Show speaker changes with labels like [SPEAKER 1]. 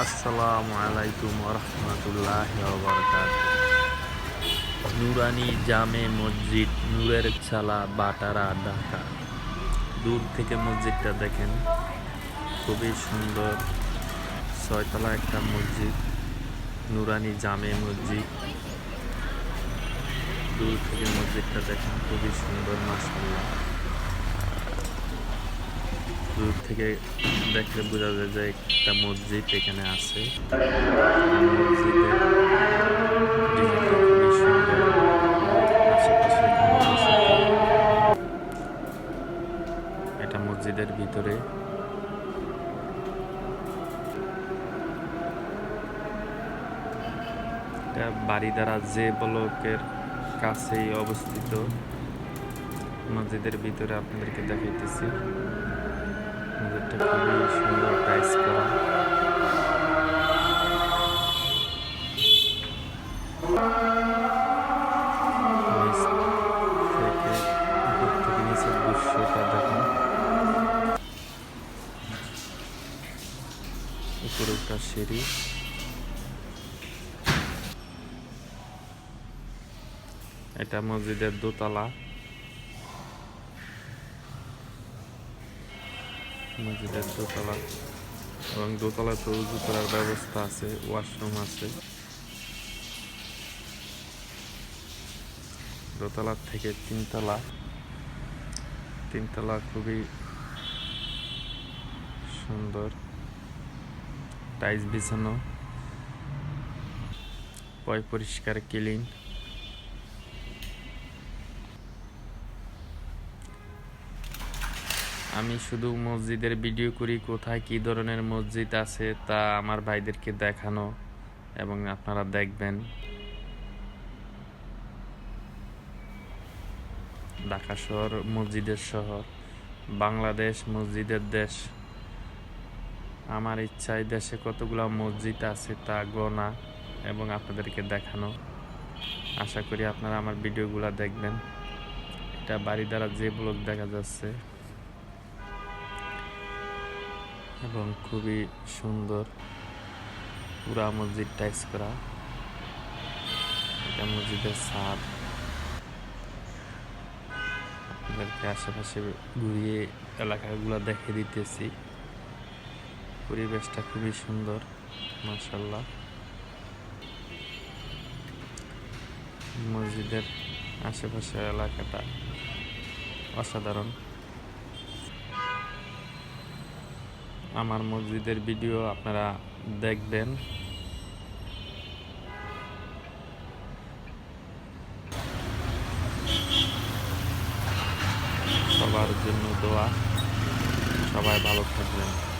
[SPEAKER 1] আসসালামু আলাইকুম রহমতুল্লাহ নুরানি জামে মসজিদ, নূরের ছালা বাটারা ঢাকা। দূর থেকে মসজিদটা দেখেন। খুবই সুন্দর। ছয়তলা একটা মসজিদ, নুরানি জামে মসজিদ। দূর থেকে মসজিদটা দেখেন, খুবই সুন্দর মাসাল্লাহ দূর থেকে দেখলে বোঝা যায় যে একটা মসজিদ এখানে আছে। এটা মসজিদের ভিতরে। এটা বাড়িদারা যে ব্লকের কাছেই অবস্থিত। মসজিদের ভিতরে আপনাদেরকে দেখাইতেছি। মসজিদটা খুবই সুন্দর টাইস করা। উপরে একটা সিঁড়ি। এটা মসজিদের দোতলা। মসজিদের দোতলা। এবং দোতলাতে উজু করার ব্যবস্থা আছে, ওয়াশরুম আছে। দোতলার থেকে তিনতলা। তিনতলা খুবই সুন্দর। টাইলস বিছানো। পয় পরিষ্কার, ক্লিন। আমি শুধু মসজিদের ভিডিও করি, কোথায় কী ধরনের মসজিদ আছে তা আমার ভাইদেরকে দেখানো এবং আপনারা দেখবেন। ঢাকা শহর মসজিদের শহর, বাংলাদেশ মসজিদের দেশ। আমার ইচ্ছায় দেশে কতগুলো মসজিদ আছে তা গোনা এবং আপনাদেরকে দেখানো। আশা করি আপনারা আমার ভিডিওগুলো দেখবেন। এটা বাড়ি দ্বারা যে ব্লক দেখা যাচ্ছে এবং খুবই সুন্দর। পুরা মসজিদ টাইস করা। এটা মসজিদের ছাদ। আপনাদেরকে আশেপাশে ঘুরিয়ে এলাকাগুলো দেখে দিতেছি। পরিবেশটা খুবই সুন্দর মাসাল্লাহ মসজিদের আশেপাশে এলাকাটা অসাধারণ। আমার মসজিদের ভিডিও আপনারা দেখবেন। সবার জন্য দোয়া। সবাই ভালো থাকবেন।